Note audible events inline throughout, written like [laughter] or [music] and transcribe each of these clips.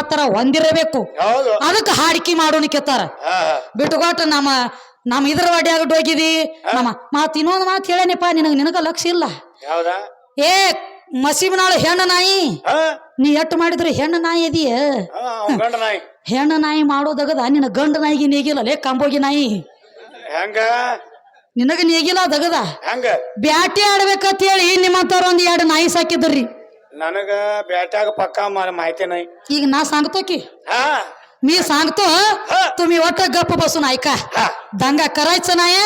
ಮಾತ್ರ ಹೊಂದಿರಬೇಕು ಹೌದು. ಅದಕ್ಕೆ ಹಾಡಿಕೆ ಮಾಡೋಣ ಕೆತ್ತಾರ ಹಾ. ಬಿಟ್ಟುಕೊಟ್ಟು ನಮ್ಮ ನಮ್ಮ ಇದ್ರ ವಾಡ್ಯಾಗ ಹೋಗಿದಿ. ನಮ್ಮ ಮಾತು ಇನ್ನೊಂದು ಮಾತು ಹೇಳೇನಪ್ಪ ನಿನಗೆ ನಿನಗ ಲಕ್ಷ ಇಲ್ಲ. ಏ ಮಸೀಬನಾಳು ಹೆಣ್ಣು ನಾಯಿ. ನೀ ಎಟ್ಟು ಮಾಡಿದ್ರೆ ಹೆಣ್ಣು ನಾಯಿ ಇದೀಯ ಹೆಣ್ಣ ಗಂಡ ನಾಯಿ. ಮಾಡೋದಗದ ನಿನ್ನ ಗಂಡ ನಾಯಿಗೆ ನೀಗಿಲ್ಲ ಲೇ ಕಂಬೋಗಿ ನಾಯಿ. ಹೆಂಗ? ನಿನಗ ನೀಗಿಲ್ಲ ದಗದ ಬ್ಯಾಟಿ ಆಡ್ಬೇಕಂತ ಹೇಳಿ ನಿಮ್ಮಂತವ್ರ ಒಂದ್ ಎರಡು ನಾಯಿ ಸಾಕಿದ್ರಿ. ನನಗ ಬ್ಯಾಟ್ಯಾಗ ಪಕ್ಕ ಮ- ಮಾಹಿತಿ ನಾಯಿ ಈಗ ನಾ सांगतो की हा मी सांगतो तुम्ही वाट गप्प बसून ऐका हा दंगा करायचं नाही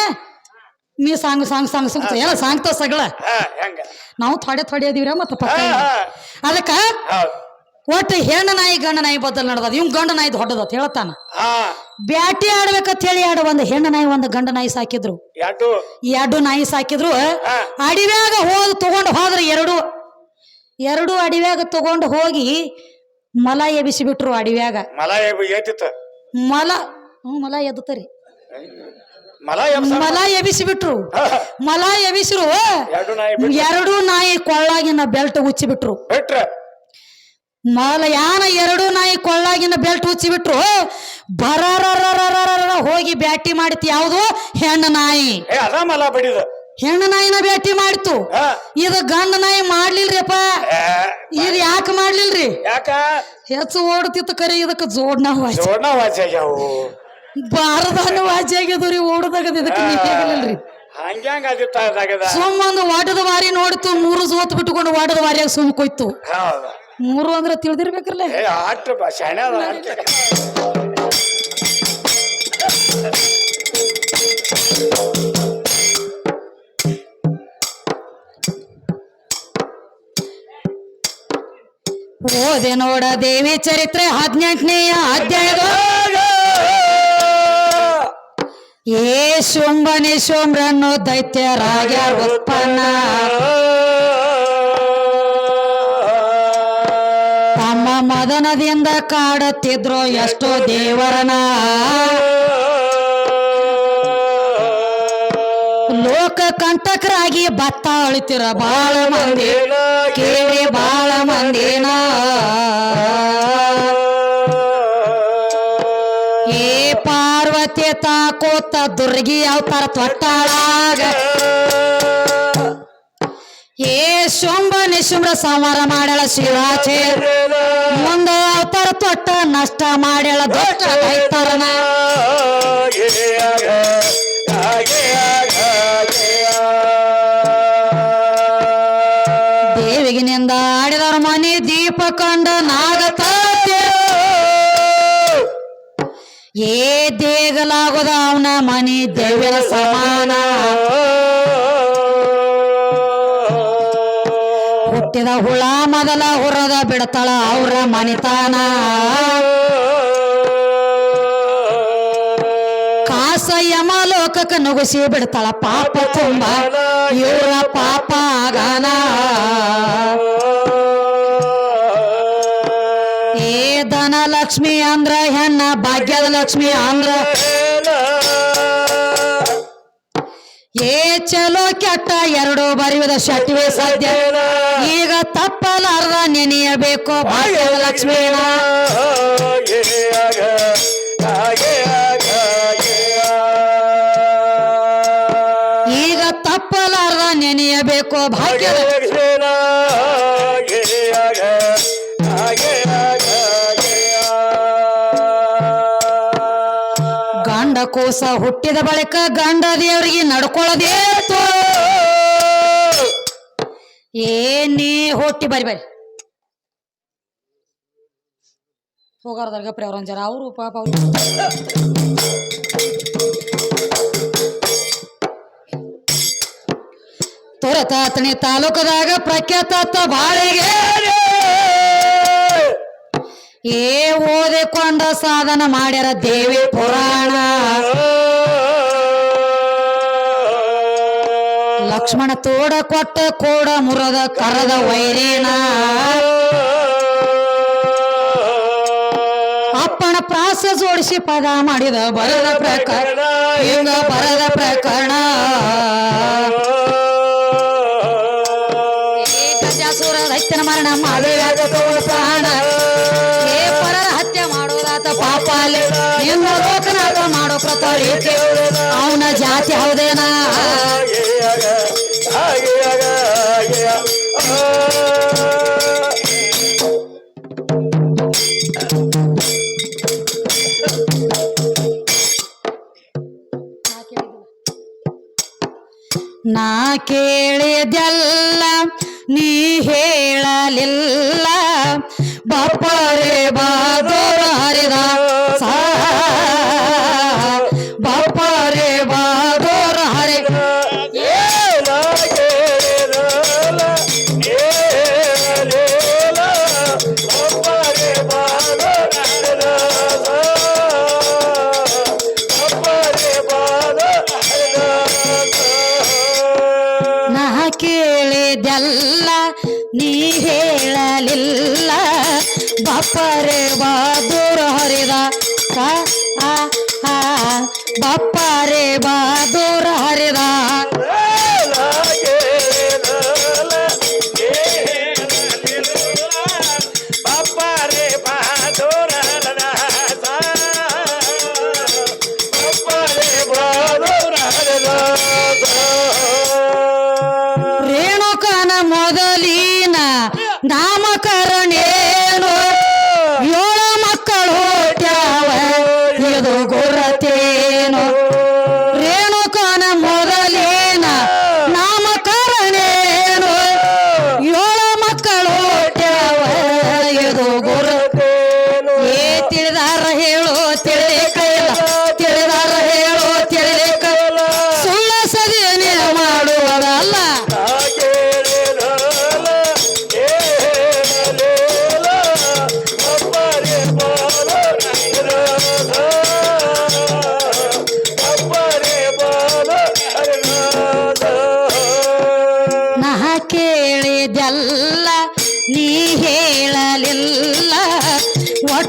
मी सांग सांग सांग सांगतो याला सांगतो सगळं हा ಹೆಂಗ ನಾವು ಥೋಡೆ ಥೋಡೆ ಅದೀವ್ರ ಮತ್ತೆ ಪಕ್ಕ ಹಾ ಹಾ ಅದಕ್ಕ ಹೌದ್ ಒಟ್ಟು ಹೆಣ್ಣು ನಾಯಿ ಗಂಡ ನಾಯಿ ಬದಲ್ ನಡ್ದದ ಇವ್ ಗಂಡ ನಾಯಿ ದೊಡ್ಡದತ್ ಹೇಳ್ತಾನ ಹಾ ಬ್ಯಾಟಿ ಆಡ್ಬೇಕಂತ ಹೇಳಿ ಎರಡು ಒಂದು ಹೆಣ್ಣು ನಾಯಿ ಒಂದು ಗಂಡ ನಾಯಿ ಸಾಕಿದ್ರು ಎರಡು ಈ ಎರಡು ನಾಯಿ ಸಾಕಿದ್ರು ಹಾ. ಅಡಿವ್ಯಾಗ ಹೋದ್ ತಗೊಂಡು ಹೋದ್ರ ಎರಡು ಎರಡು ಅಡಿವ್ಯಾಗ ತಗೊಂಡು ಹೋಗಿ ಮಲ ಎಬಿಸಿ ಬಿಟ್ರು ಅಡಿವ್ಯಾಗ. ಮಲ ಮಲ ಹ್ಞೂ ಮಲ ಎದ್ದತರಿ ಮಲ ಎಬ್ಸ ಮಲ [laughs] ಬಿಟ್ರು ಮಲ ಎಬಿಸಿರು ಎರಡು ನಾಯಿ ಕೊಳ್ಳಾಗಿನ ಬೆಲ್ಟ್ ಉಚ್ಚಿಬಿಟ್ರು. ಬಿಟ್ರ? ಮಲ ಯಾನ ಎರಡು ನಾಯಿ ಕೊಳ್ಳಾಗಿನ ಬೆಲ್ಟ್ ಉಚ್ಚಿಬಿಟ್ರು. ಬಿಟ್ರು ಬರರರರರರರ ಹೋಗಿ ಬ್ಯಾಟಿ ಮಾಡಿತ್ತು ಯಾವುದು? ಹೆಣ್ಣು ನಾಯಿ. ಮಲ ಬಡಿದ. ಹೆಣ್ಣು ನಾಯಿನ ಭೇಟಿ ಮಾಡಿತು. ಇದು ಗಂಡ ನಾಯಿ ಮಾಡ್ಲಿಲ್ರಿಪ್ಪ. ಇದು ಯಾಕೆ ಮಾಡ್ಲಿಲ್ರಿ? ಯಾಕ? ಹೆಚ್ಚು ಓಡ್ತಿತ್ತು ಕರೆ ಇದಕ್ಕೆ ಜೋಡ್ನ ಬಾರದನ್ನು ಜೋಡ್ನ ಬಾರದಾನ ಆಗ್ಯದ್ರಿ ಓಡದಾಗದ ಇದಕ್ಕೆ ಸುಮ್ಮನೆ ಹಂಗ್ಯಾಂಗ ಸುಮ್ಮ ಒಂದು ವಾಟದ ವಾರಿ ನೋಡ್ತು ಮೂರು ಜೋತ್ ಬಿಟ್ಟುಕೊಂಡು ವಾಟದ ವಾರಿಯಾಗ ಸುಮ್ ಕೊಯ್ತು. ಮೂರು ಅಂದ್ರೆ ತಿಳಿದಿರ್ಬೇಕ್ರಲ್ಲ? ಶಾಣೆ ಓದೆ ನೋಡ ದೇವಿ ಚರಿತ್ರೆ ಹದಿನೆಂಟನೆಯ ಅಧ್ಯಾಯದ ಏ ಶುಂಭನೆ ಶುಂಭ್ರನ್ನು ದೈತ್ಯರಾಗ ಉತ್ಪನ್ನ. ತಮ್ಮ ಮದನದಿಂದ ಕಾಡುತ್ತಿದ್ರು ಎಷ್ಟೋ ದೇವರನ. ಲೋಕ ಕಂಟಕರಾಗಿ ಭತ್ತ ಅಳಿತಿರ ಬಾಳ ಮಂದಿ. ಕೇಳಿ ಬಾಳ ಮಂದಿನ. ಪಾರ್ವತಿ ತಾಕೋತ ದುರ್ಗಿ ಅವತಾರ ತೊಟ್ಟಾಳಾಗ. ಏ ಶುಂಭ ನಿಶುಂಭ ಸಂಹಾರ ಮಾಡ್ಯಾಳ ಶಿವಾಚೆ ಮುಂದ ಅವತಾರ ತೊಟ್ಟ ನಷ್ಟ ಮಾಡ್ಯಾಳ ದೊಡ್ಡ ರೈತರನ ದೇವಿಗಿನಿಂದ ಆಡಿದರ ಮನೆ ದೀಪ ಕಂಡ ನಾಗತಾತೆ ಏ ದೇಗಲಾಗದ ಅವನ ಮನೆ ದೇವರ ಸಮಾನ. ಹುಟ್ಟಿದ ಹುಳ ಮೊದಲ ಹುರದ ಬಿಡ್ತಾಳ ಅವ್ರ ಮನಿತಾನ. ಕಾಸ ಯಮ ನುಗ್ಗಿಸಿ ಬಿಡ್ತಾಳ ಪಾಪ ತುಂಬ. ಇವರ ಪಾಪ ಆಗನ. ಏ ಧನ ಲಕ್ಷ್ಮಿ ಅಂದ್ರ ಹೆಣ್ಣ, ಭಾಗ್ಯದ ಲಕ್ಷ್ಮಿ ಅಂದ್ರ ಏ ಚಲೋ ಕೆಟ್ಟ ಎರಡು ಬರೆಯುವುದ ಶಟ್ವೆ ಸಾಧ್ಯ ಈಗ ತಪ್ಪಲಾರ್ದ ನೆನೆಯಬೇಕು ಭಾಗ್ಯದ ಲಕ್ಷ್ಮಿ ಈಗ ತಪ್ಪಲಾರ್ದ ನೆನೆಯಬೇಕು ಭಾಗ್ಯದ ಹುಟ್ಟಿದ ಬಳಿಕ ಗಂಡ ದೇವರಿಗೆ ನಡ್ಕೊಳ್ಳೋದೇತು ಏನೇ ಹೊಟ್ಟಿ ಬರಿ ಬರಿ ಹೋಗಾರದಾಗ ಪ್ರೇವರನ್ ಜರ ಅವರು ಪಾಪ ಅವ್ರು. ತೊರತಾತಣಿ ತಾಲೂಕದಾಗ ಪ್ರಖ್ಯಾತ ಬಾಳಿಗೆ ಏ ಓದಿಕೊಂಡ ಸಾಧನ ಮಾಡ್ಯಾರ ದೇವಿ ಪುರಾಣ. ಲಕ್ಷ್ಮಣ ತೋಡ ಕೊಟ್ಟ ಕೋಡ ಮುರದ ಕರದ ವೈರೇಣ ಅಪ್ಪನ ಪ್ರಾಸ ಜೋಡಿಸಿ ಪದ ಮಾಡಿದ ಬರದ ಪ್ರಕರಣ ಹಿಂಗ ಬರದ ಪ್ರಕರಣ. ಗಜಾಸುರ ರೈತನ ಮರಣ ಮಾದೇವ್ಯಾದ ಪ್ರಾಣ. ಏ ಪರರ ಹತ್ಯೆ ಮಾಡೋದಾತ ಪಾಪ ಅಲ್ಲಿ ಹಿಂಗ ಲೋಕನಾಥ ಮಾಡೋ ಪ್ರತಾಳಿ ಅವನ ಜಾತಿ ಹೌದೇನಾ? ಕೇಳಿದೆಲ್ಲ ನೀ ಹೇಳಲಿಲ್ಲ. ಬಾಪರೆ ಬಾದೋರ ಹರಿದ ಕೇಳಿದೆಲ್ಲ ನೀ ಹೇಳಲಿಲ್ಲ ಬಾಪರೆ ಬಾದೂರ ಹರಿದ ಸಾ ಆ ಆ ಬಾಪರೆ ಬಾದೂರ ಹರಿದ ನಾಮಕರಣೇನು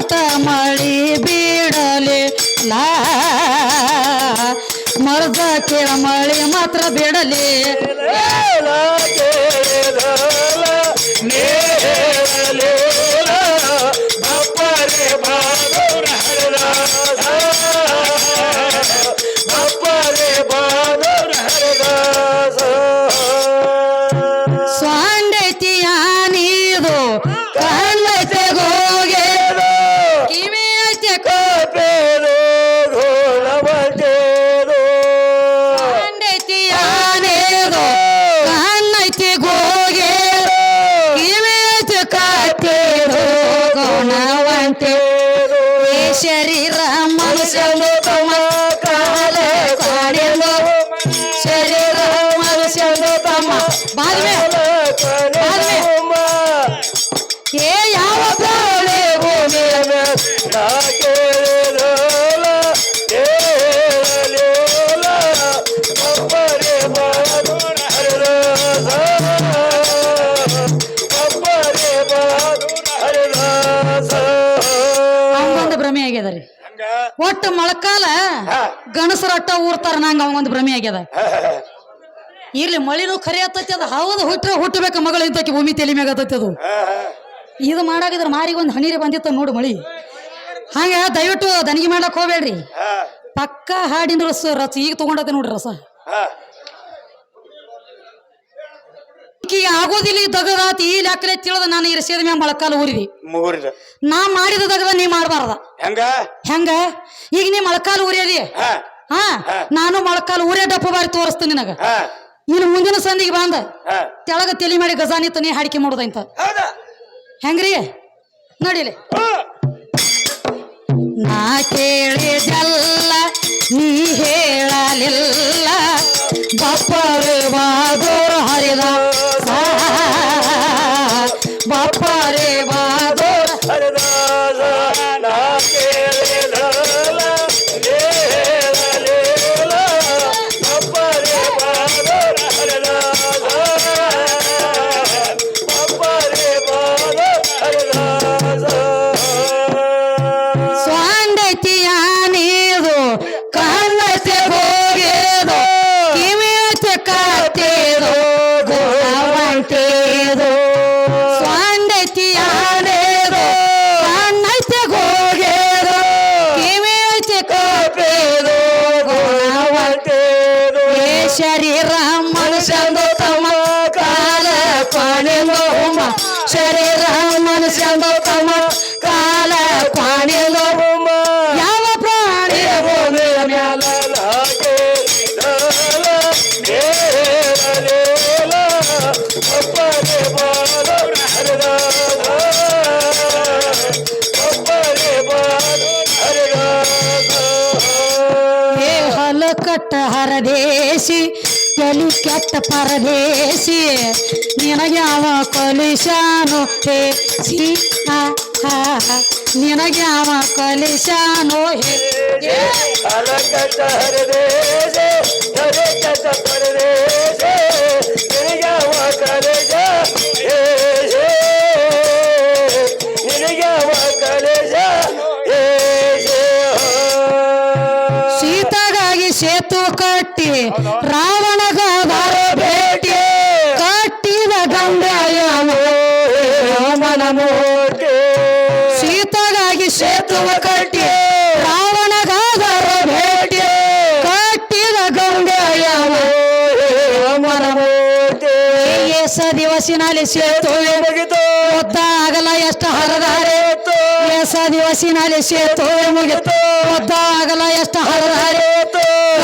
ಒಟ್ಟ ಬೀಡಲೆ. ಲಾ ಮರದ ಕೇಳ ಮಳಿ ಮಾತ್ರ ಬಿಡಲಿ. ಸ್ವಾಂಡೈತಿಯ ನೀರು ಕಣ್ಣೈತೆ ತಮ್ಮ ಬಾದ್ಮೆ ಏ ಯಾವ ಪ್ರಾಣಿ ಭೂಮಿ ಅವಂಗೊಂದು ಭ್ರಮೆ ಆಗ್ಯದ ರೀ ಒಟ್ಟು ಮೊಳಕಾಲ ಗಣಸರ ಅಟ್ಟ ಊರ್ತಾರ ನಂಗ ಅವಂಗೊಂದು ಭ್ರಮೆ ಆಗ್ಯದ ಇರ್ಲಿ ಮಳಿನೂ ಖರೆ ಆತೈತಿ ಅದು ಹೌದು ಹುಟ್ಟ್ರೆ ಹುಟ್ಟಬೇಕು ಮಗಳು ಇಂತಕ್ಕೆ ಭೂಮಿ ತೆಲಿ ಮ್ಯಾಗ ಆತೈತಿ ಅದು. ಇದು ಮಾಡಾಗಿದ್ರೆ ಮಾರಿಗೆ ಒಂದು ಹಣೀರಿ ಬಂದಿತ್ತು ನೋಡು ಮಳಿ. ಹಂಗೆ ದಯವಿಟ್ಟು ದನಿಗೆ ಮಾಡಕ್ ಹೋಗ್ಬೇಡ್ರಿ. ಪಕ್ಕ ಹಾಡಿನ ರಸ ರಸ ಈಗ ತಗೊಂಡತೆ ನೋಡ್ರಿ ರಸ. ಈಕಿಗೆ ಆಗೋದಿಲ್ಲ ಈ ದಗದಾತಿ ಈ ಲೆಕ್ಕಲೆ ತಿಳಿದ ನಾನು ಇರಿಸಿದ ಮ್ಯಾಗ ಮೊಳಕಾಲ ಊರಿದಿ. ಮುಗುರಿದ ನಾ ಮಾಡಿದ ದಗದ ನೀ ಮಾಡಬಾರ್ದ. ಹೆಂಗ? ಹೆಂಗ? ಈಗ ನೀ ಮಳಕಾಲ ಊರಿಯದಿ? ಹಾ. ಹಾ. ನಾನು ಮೊಳಕಾಲು ಊರೇ ಡಪ್ಪ ಬಾರಿ ತೋರಿಸ್ತೀನಿ ನಿನಗ. ಹಾ ಇನ್ನು ಮುಂದಿನ ಸಂದಿಗೆ ಬಂದ ತೆಳಗ ತೆಲಿ ಮಾಡಿ ಗಜಾನಿ ತನಿ ಹಾಡಿಕೆ ಮಾಡುದಂತ ಹೆಂಗ್ರಿ? ನೋಡಿಲಿ. ನಾ ಕೇಳಿದಲ್ಲ ನೀ ಹೇಳಲಿಲ್ಲ. ಬಪ್ಪರು ಬಾದೋರು ಹರಿದ ಕೆಟ್ಟ ಪರದೇಶಿ ನಿನಗ್ಯಾವ ಕಲಿಶಾನು? ಹೇ ಸಿ ಹಾ. ನಿನಗ್ಯಾವ ಕಲಿಶಾನು? ಹೇ ಏ. ಸೀತಾಗಾಗಿ ಸೇತು ಕಟ್ಟಿ ದಿವಸಿನಲ್ಲಿ ಮುಗಿತು? ಆಗಲ್ಲ ಆಗಲ ಎಷ್ಟು ಹರದಾರೆ ದಿವಸಿ ದಿವಸಿನಲ್ಲಿ ಸೇತು ಮುಗಿತು. ಮುದ್ದ ಆಗಲ್ಲ ಎಷ್ಟು ಹರದಾರೆ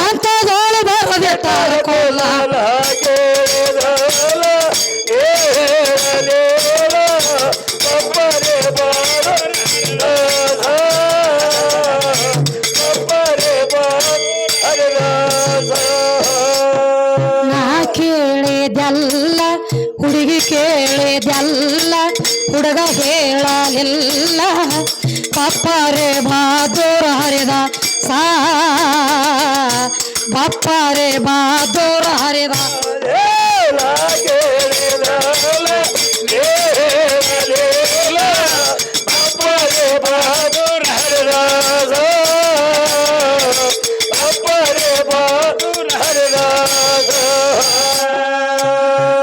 ಅಂತದೋಳು ಬರದಿಟ್ಟಾರ ಕೋಲ. ಪಪ್ಪರೆ ಬಾದೂರ ಹರಿದ ಸಾ ಬಪ್ಪರೆ ಬಾದೂರ ಹರಿದ.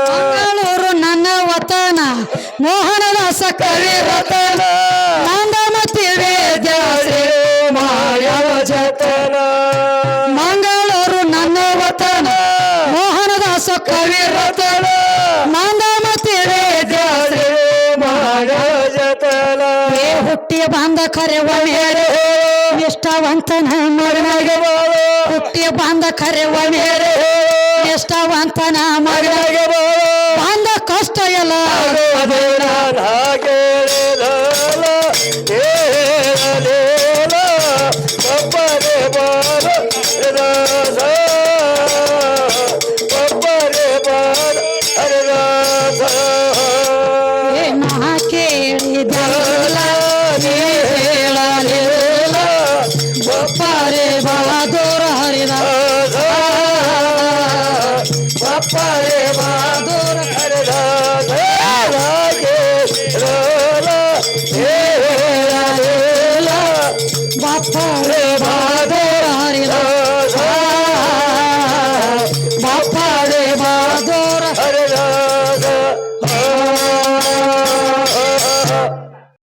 ಮಂಗಳೂರು ನನ್ನ ವತನ ಮೋಹನದಾಸ ಕವಿ ರತನ. ಮೋಹನದಾಸ ಕವಿ ರತನ ನಂದಮತಿ ವೇದ್ಯಾಸಿ ಏ ಹುಟ್ಟಿ ಬಂದ ಕರೆವ ಮೇರೆ ನಿಷ್ಠಾವಂತನ ಮಗನಾಗ ಹುಟ್ಟಿ ಬಂದ ಕರೆವ ಮೇರೆ ನಿಷ್ಠಾವಂತನ ಮಗನಾಗ ಬಂದ ಕಷ್ಟ ಎಲ್ಲ ಏ ಬಪ್ಪರೆ